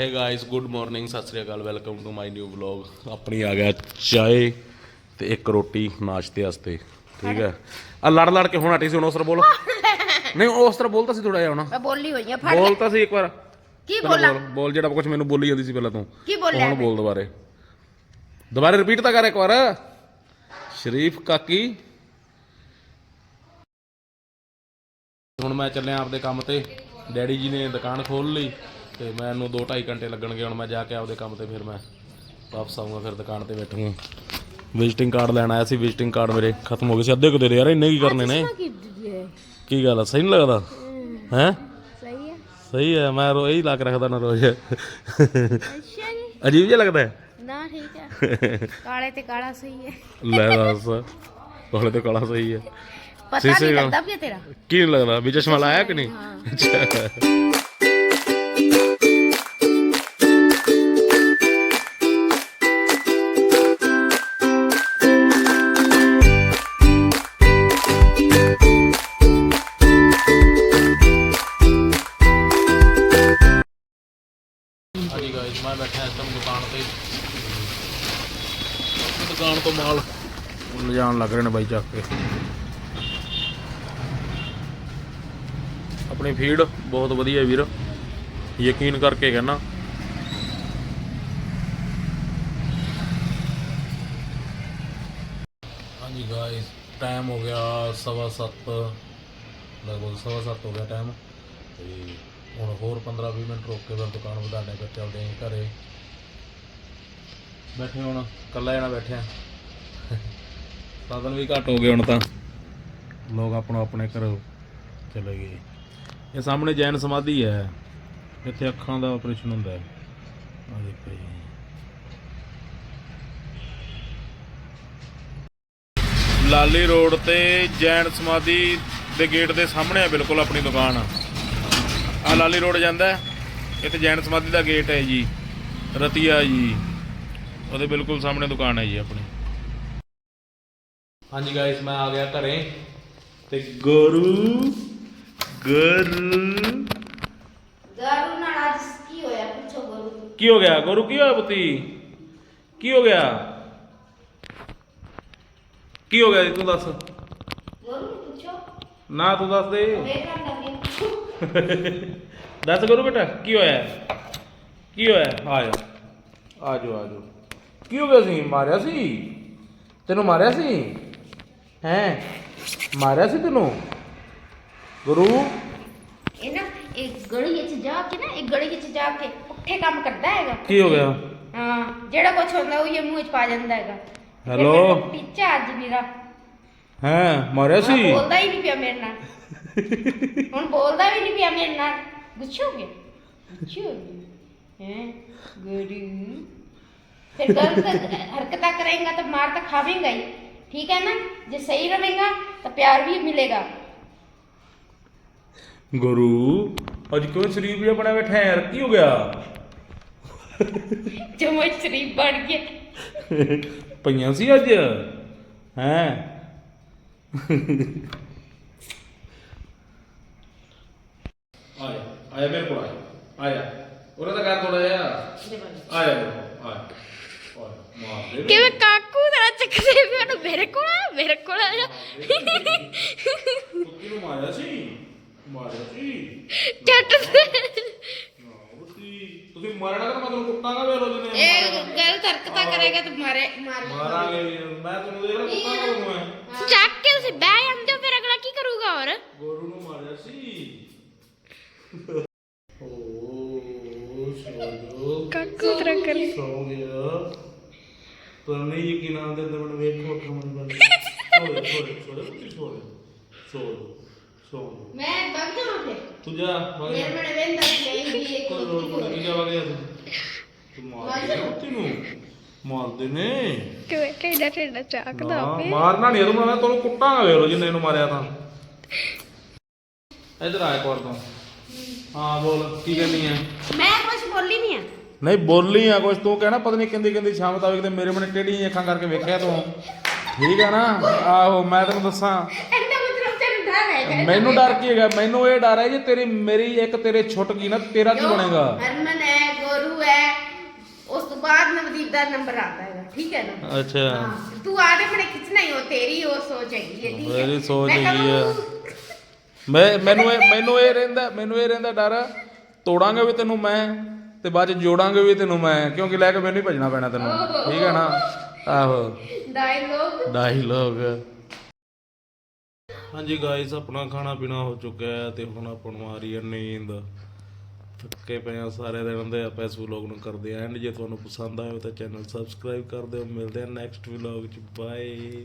Hey guys good morning Sat Sri Akal welcome to my new vlog ਆਪਣੀ ਆ ਗਿਆ ਚਾਏ ਤੇ ਇੱਕ ਰੋਟੀ ਨਾਸ਼ਤੇ ਵਾਸਤੇ ਠੀਕ ਹੈ। ਆ ਲੜ ਲੜ ਕੇ ਹੁਣ ਹਟੀ ਸੀ ਹੁਣ ਉਸ ਤਰ੍ਹਾਂ ਬੋਲ। ਨਹੀਂ ਉਸ ਤਰ੍ਹਾਂ ਬੋਲਤਾ ਸੀ ਥੋੜਾ ਜਿਹਾ ਹੁਣ। ਮੈਂ ਬੋਲੀ ਹੋਈ ਆ ਫੜ ਬੋਲਤਾ ਸੀ ਇੱਕ ਵਾਰ। ਕੀ ਬੋਲਾਂ? ਬੋਲ ਜਿਹੜਾ ਕੁਝ ਮੈਨੂੰ ਬੋਲੀ ਜਾਂਦੀ ਸੀ ਪਹਿਲਾਂ ਤੂੰ। ਕੀ ਬੋਲਿਆ ਹੁਣ ਬੋਲ ਦੁਬਾਰੇ। ਦੁਬਾਰੇ ਰਿਪੀਟ ਤਾਂ ਕਰ ਇੱਕ ਵਾਰ। ਸ਼ਰੀਫ ਕਾਕੀ। ਹੁਣ ਮੈਂ ਚੱਲਿਆ ਆਪਦੇ ਕੰਮ ਤੇ। ਡੈਡੀ ਜੀ ਨੇ ਦੁਕਾਨ ਖੋਲ ਲਈ। ਤੇ ਮੈਨੂੰ 2.5 ਘੰਟੇ ਲੱਗਣਗੇ ਹੁਣ ਮੈਂ ਜਾ ਕੇ ਆਪਦੇ ਕੰਮ ਤੇ ਫਿਰ ਮੈਂ ਵਾਪਸ ਆਊਂਗਾ ਫਿਰ ਦੁਕਾਨ ਤੇ ਬੈਠੂੰਗਾ। ਵਿਜ਼ਿਟਿੰਗ ਕਾਰਡ ਲੈਣ ਆਇਆ ਸੀ ਵਿਜ਼ਿਟਿੰਗ ਕਾਰਡ ਮੇਰੇ ਖਤਮ ਹੋ ਗਏ ਸੀ। ਅੱਧੇ ਕੁ ਦੇ ਯਾਰ ਇੰਨੇ ਕੀ ਕਰਨੇ ਨੇ? ਕੀ ਗੱਲ ਆ ਸਹੀ ਨਹੀਂ ਲੱਗਦਾ? ਹੈ। ਸਹੀ ਹੈ ਸਹੀ ਹੈ ਮੈਂ ਰੋ ਇਹੀ ਲਾ ਕੇ ਰੱਖਦਾ ਨਾ ਰੋਜ਼। ਅੱਛਾ ਅਜੀਬ ਜਿਹਾ ਲੱਗਦਾ ਹੈ? ਨਾ ਠੀਕ ਹੈ ਕਾਲੇ ਤੇ ਕਾਲਾ ਸਹੀ ਹੈ। ਲੈ ਦੱਸ ਕੋਲੇ ਤੇ ਕਾਲਾ ਸਹੀ ਹੈ। ਪਤਾ ਨਹੀਂ। ਲੱਗਦਾ ਪਿਆ ਤੇਰਾ। ਕੀ ਲੱਗਦਾ? ਵੀ ਚਸ਼ਮਾ ਲਾਇਆ ਕਿ ਨਹੀਂ? ਅੱਛਾ। ਮੈਂ ਬੈਠਾ ਇਸ ਟਾਈਮ ਦੁਕਾਨ ਤੇ। ਦੁਕਾਨ ਤੋਂ ਮਾਲ। ਲਿਜਾਣ ਲੱਗ ਰਹੇ ਨੇ ਬਾਈ ਚੱਕ ਕੇ। ਆਪਣੀ ਫੀਡ ਬਹੁਤ ਵਧੀਆ ਵੀਰ। ਯਕੀਨ ਕਰਕੇ ਕਹਿਣਾ। ਹਾਂਜੀ ਗਾਇਸ ਟਾਈਮ ਹੋ ਗਿਆ ਸਵਾ ਸੱਤ। ਲਗਭਗ ਸਵਾ ਸੱਤ ਹੋ ਗਿਆ ਟਾਈਮ ਤੇ ਹੁਣ ਹੋਰ 15-20 ਮਿੰਟ ਰੋਕ ਕੇ ਫਿਰ ਦੁਕਾਨ ਵਧਾਣੇ ਫਿਰ ਚੱਲਦੇ ਆਂ ਘਰੇ। ਬੈਠੇ ਹੁਣ, ਇਕੱਲਾ ਜਣਾ ਬੈਠਿਆ। ਸਾਧਨ ਵੀ ਘੱਟ ਹੋ ਗਏ ਹੁਣ ਤਾਂ। ਲੋਕ ਆਪਣਾ ਆਪਣੇ ਘਰ ਚਲੇ ਗਏ। ਇਹ ਸਾਹਮਣੇ ਜੈਨ ਸਮਾਧੀ ਹੈ। ਇੱਥੇ ਅੱਖਾਂ ਦਾ ਆਪਰੇਸ਼ਨ ਹੁੰਦਾ ਹੈ। ਆ ਦੇਖੋ ਜੀ। ਲਾਲੀ ਰੋਡ ਤੇ ਜੈਨ ਸਮਾਧੀ ਦੇ ਗੇਟ ਦੇ ਸਾਹਮਣੇ ਆ ਬਿਲਕੁਲ ਆਪਣੀ ਦੁਕਾਨ। ਆ ਲਾਲੀ ਰੋਡ ਜਾਂਦਾ ਹੈ। ਇੱਥੇ ਜੈਨ ਸਮਾਧੀ ਦਾ ਗੇਟ ਹੈ ਜੀ। ਰਤੀਆ ਜੀ। ਉਹਦੇ ਬਿਲਕੁਲ ਸਾਹਮਣੇ ਦੁਕਾਨ ਹੈ ਜੀ ਆਪਣੀ। ਹਾਂਜੀ ਗਾਇਸ ਮੈਂ ਆ ਗਿਆ ਘਰੇ। ਤੇ ਗੁਰੂ ਗੁਰੂ। ਗਾਰੂ ਨਾਲ ਅੱਜ ਕੀ ਹੋਇਆ? ਪੁੱਛੋ ਗੋਰੂ। ਕੀ ਹੋ ਗਿਆ? ਗੁਰੂ ਕੀ ਹੋਇਆ ਪੁੱਤੀ? ਕੀ ਹੋ ਗਿਆ? ਕੀ ਹੋ ਗਿਆ ਜੀ? ਤੂੰ ਦੱਸ। ਗੋਰੂ ਨੂੰ ਪੁੱਛੋ। ਨਾ ਤੂੰ ਦੱਸ ਦੇ। ਵੇਖ ਰਾਂ ਲੱਗੇ। ਦੱਸ ਗੁਰੂ ਬੇਟਾ ਕੀ ਹੋਇਆ? ਕੀ ਹੋਇਆ? ਆ ਜਾ। ਆ ਜਾ ਆ ਜਾ ਕੀ ਹੋ ਗਿਆ ਸੀ? ਮਾਰਿਆ ਸੀ? ਤੈਨੂੰ ਮਾਰਿਆ ਸੀ? ਹੈ? ਮਾਰਿਆ ਸੀ ਤੈਨੂੰ? ਗੁਰੂ? ਇਹ ਨਾ ਇਹ ਗਲੀ ਵਿੱਚ ਜਾ ਕੇ ਨਾ ਇਹ ਗਲੀ ਵਿੱਚ ਜਾ ਕੇ ਪੁੱਠੇ ਕੰਮ ਕਰਦਾ ਹੈਗਾ। ਕੀ ਹੋ ਗਿਆ? ਹਾਂ ਜਿਹੜਾ ਕੁਝ ਹੁੰਦਾ ਉਹ ਇਹ ਮੂੰਹ ਵਿੱਚ ਪਾ ਜਾਂਦਾ ਹੈਗਾ। ਹੈਲੋ? ਟੀਚਾ ਅੱਜ ਮੇਰਾ। ਹੈ ਮਾਰਿਆ ਹੁਣ ਸੀ ਬੋਲਦਾ ਹੀ ਨਹੀਂ ਪਿਆ ਮੇਰੇ ਨਾਲ। ਹੁਣ ਬੋਲਦਾ ਵੀ ਨਹੀਂ ਪਿਆ ਮੇਰੇ ਨਾਲ। ਗੁੱਸੇ ਹੋ ਗਿਆ? ਗੁੱਸੇ ਹੋ ਗਿਆ? ਹੈ? ਗੁਰੂ ਫਿਰ ਗਲਤ ਹਰਕਤਾਂ ਕਰੇਗਾ ਤਾਂ ਮਾਰ ਤਾਂ ਖਾਵੇਂਗਾ ਹੀ। ਠੀਕ ਹੈ ਨਾ? ਜੇ ਸਹੀ ਰਵੇਂਗਾ ਤਾਂ ਪਿਆਰ ਵੀ ਮਿਲੇਗਾ। ਗੁਰੂ ਅੱਜ ਕਿਉਂ ਸ਼ਰੀਫ ਜਿਹਾ ਬਣਿਆ ਬੈਠਾ ਹੈ? ਯਾਰ ਕੀ ਹੋ ਗਿਆ? ਜੋ ਮੈਂ ਸ਼ਰੀਫ ਬਣ ਗਿਆ। ਪਈਆਂ ਸੀ ਅੱਜ? ਹੈ? ਆਇਆ ਆਇਆ ਮੇਰੇ ਕੋਲ ਆਇਆ ਆਇਆ ਉਹਨੇ ਤਾਂ ਕਰ ਥੋੜਾ ਜਿਹਾ ਆਇਆ ਦੇਖੋ ਆਇਆ ਆਇਆ ਮਾਰ ਦੇ ਕਿਵੇਂ ਕਾਕੂ ਦਾ ਚੱਕਦੇ ਵੀ ਉਹਨੂੰ ਮੇਰੇ ਕੋਲ ਆ ਮੇਰੇ ਕੋਲ ਆ ਜਾ ਕੁੱਤੀ ਨੂੰ ਮਾਰਿਆ ਸੀ ਮਾਰਿਆ ਸੀ ਚੱਟ ਕੁੱਤੀ ਤੁਸੀਂ ਮਾਰਨਾ ਤਾਂ ਮੈਂ ਤੁਹਾਨੂੰ ਕੁੱਟਾਂਗਾ ਵੇ ਰੋਜ਼ ਨੇ ਇਹ ਗਲਤ ਹਰਕਤਾਂ ਕਰੇਗਾ ਤਾਂ ਮਾਰੇ ਮਾਰ ਮਾਰਾਂਗੇ ਮੈਂ ਤੁਹਾਨੂੰ ਦੇਖ ਰਿਹਾ ਕੁੱਟਾਂਗਾ ਤੁਹਾਨੂੰ ਮੈਂ ਚੱਕ ਕੇ ਤੁਸੀਂ ਬਹਿ ਜਾਂਦੇ ਹੋ ਫਿਰ ਅਗਲਾ ਕੀ ਕਰੂਗਾ ਹੋਰ? ਗੋਰੂ ਨੂੰ ਮਾਰਿਆ ਸੀ। ਓ ਸ਼ੋਜੋ ਕਾਕੂ ਤਰ੍ਹਾਂ ਕਰ। ਸੌ ਗਿਆ ਪਰ ਨਹੀਂ ਯਕੀਨ ਆਉਂਦੇ ਤੇ ਮੈਨੂੰ ਵੇਖੋ ਅੱਖਾਂ ਮਨ ਬੰਦ ਸੋਏ ਸੋਏ ਸੋਏ ਸੋਏ ਸੋਏ ਸੋਏ ਮੈਂ ਬੰਦ ਕਰਾਂ ਫਿਰ। ਤੂੰ ਜਾ ਵਗ ਜਾ। ਮੇਰੇ ਸੀ ਕੋਈ ਰੋਲ ਕੋਲ ਜਾ ਵਗ ਜਾ ਤੂੰ। ਤੂੰ ਮਾਰ ਦੇ ਕੁੱਤੀ ਨੂੰ। ਮਾਰਦੇ ਨੇ। ਕਿਵੇਂ ਟੇਡਾ ਟੇਡਾ ਚਾਕਦਾ ਨਾ, ਮਾਰਨਾ ਨਹੀਂ ਇਹਨੂੰ ਮੈਂ ਤੁਹਾਨੂੰ ਕੁੱਟਾਂਗਾ ਵੇਖ ਲੋ ਜਿੰਨੇ ਇਹਨੂੰ ਮਾਰਿਆ ਤਾਂ। ਇਧਰ ਆ ਇੱਕ ਵਾਰ ਤੂੰ। ਹਾਂ ਬੋਲ ਕੀ ਕਹਿੰਦੀ ਆ? ਮੈਂ ਕੁਝ ਬੋਲੀ ਨਹੀਂ ਆ। ਨਹੀਂ ਬੋਲੀ ਆ ਕੁਛ ਤੂੰ ਕਹਿਣਾ ਪਤਾ ਨਹੀਂ ਕਹਿੰਦੀ ਕਹਿੰਦੀ ਸ਼ਾਮ ਤੱਕ ਤੇ ਮੇਰੇ ਮਨੇ ਟੇਢੀਆਂ ਅੱਖਾਂ ਕਰਕੇ ਵੇਖਿਆ ਤੂੰ। ਠੀਕ ਆ ਨਾ? ਆਹੋ ਮੈਂ ਤੈਨੂੰ ਦੱਸਾਂ। ਇਹਦਾ ਮਤਲਬ ਤੈਨੂੰ ਡਰ ਹੈਗਾ ਮੈਨੂੰ ਡਰ ਕੀ ਹੈਗਾ? ਮੈਨੂੰ ਇਹ ਡਰ ਹੈ ਜੇ ਤੇਰੀ ਮੇਰੀ ਇੱਕ ਤੇਰੇ ਛੁੱਟ ਗਈ ਨਾ ਤੇਰਾ ਕੀ ਬਣੇਗਾ? ਹਰਮਨ ਹੈ ਗੋਰੂ ਬਾਅਦ ਨਵਦੀਪ ਦਾ ਨੰਬਰ ਆਉਂਦਾ ਹੈਗਾ ਠੀਕ ਹੈ ਨਾ? ਅੱਛਾ। ਹਾਂ ਤੂੰ ਆਦੇ ਬੜੇ ਖਿੱਚਣਾ ਹੀ ਉਹ ਤੇਰੀ ਉਹ ਸੋਚ ਹੈਗੀ ਹੈ ਠੀਕ ਹੈ? ਮੇਰੀ ਸੋਚ ਮੈਂ ਹੈਗੀ ਆ। ਕਹੂੰ, ਮੈਂ ਮੈਨੂੰ ਇਹ ਮੈਨੂੰ ਇਹ ਰਹਿੰਦਾ ਮੈਨੂੰ ਇਹ ਰਹਿੰਦਾ ਡਰ। ਤੋੜਾਂਗੇ ਵੀ ਤੈਨੂੰ ਮੈਂ ਤੇ ਬਾਅਦ ਚ ਜੋੜਾਂਗੇ ਵੀ ਤੈਨੂੰ ਮੈਂ ਕਿਉਂਕਿ ਲੈ ਕੇ ਮੈਨੂੰ ਹੀ ਭਜਣਾ ਪੈਣਾ ਤੈਨੂੰ। ਠੀਕ ਹੈ ਨਾ? ਆਹੋ। ਡਾਇਲੋਗ ਡਾਇਲੋਗ ਹਾਂਜੀ ਗਾਇਸ ਆਪਣਾ ਖਾਣਾ ਪੀਣਾ ਹੋ ਚੁੱਕਿਆ ਹੈ ਤੇ ਹੁਣ ਆਪਾਂ ਨੂੰ ਆ ਰਹੀ ਹੈ ਨੀਂਦ। ਥੱਕੇ ਪਏ ਆ ਸਾਰੇ ਦਿਨ ਦੇ ਆਪਾਂ ਇਸ ਵਲੌਗ ਨੂੰ ਕਰਦੇ ਆ ਐਂਡ ਜੇ ਤੁਹਾਨੂੰ ਪਸੰਦ ਆਇਆ ਤਾਂ ਚੈਨਲ ਸਬਸਕ੍ਰਾਈਬ ਕਰ ਦਿਓ। ਮਿਲਦੇ ਆ ਨੈਕਸਟ ਵਲੌਗ ਚ। ਬਾਏ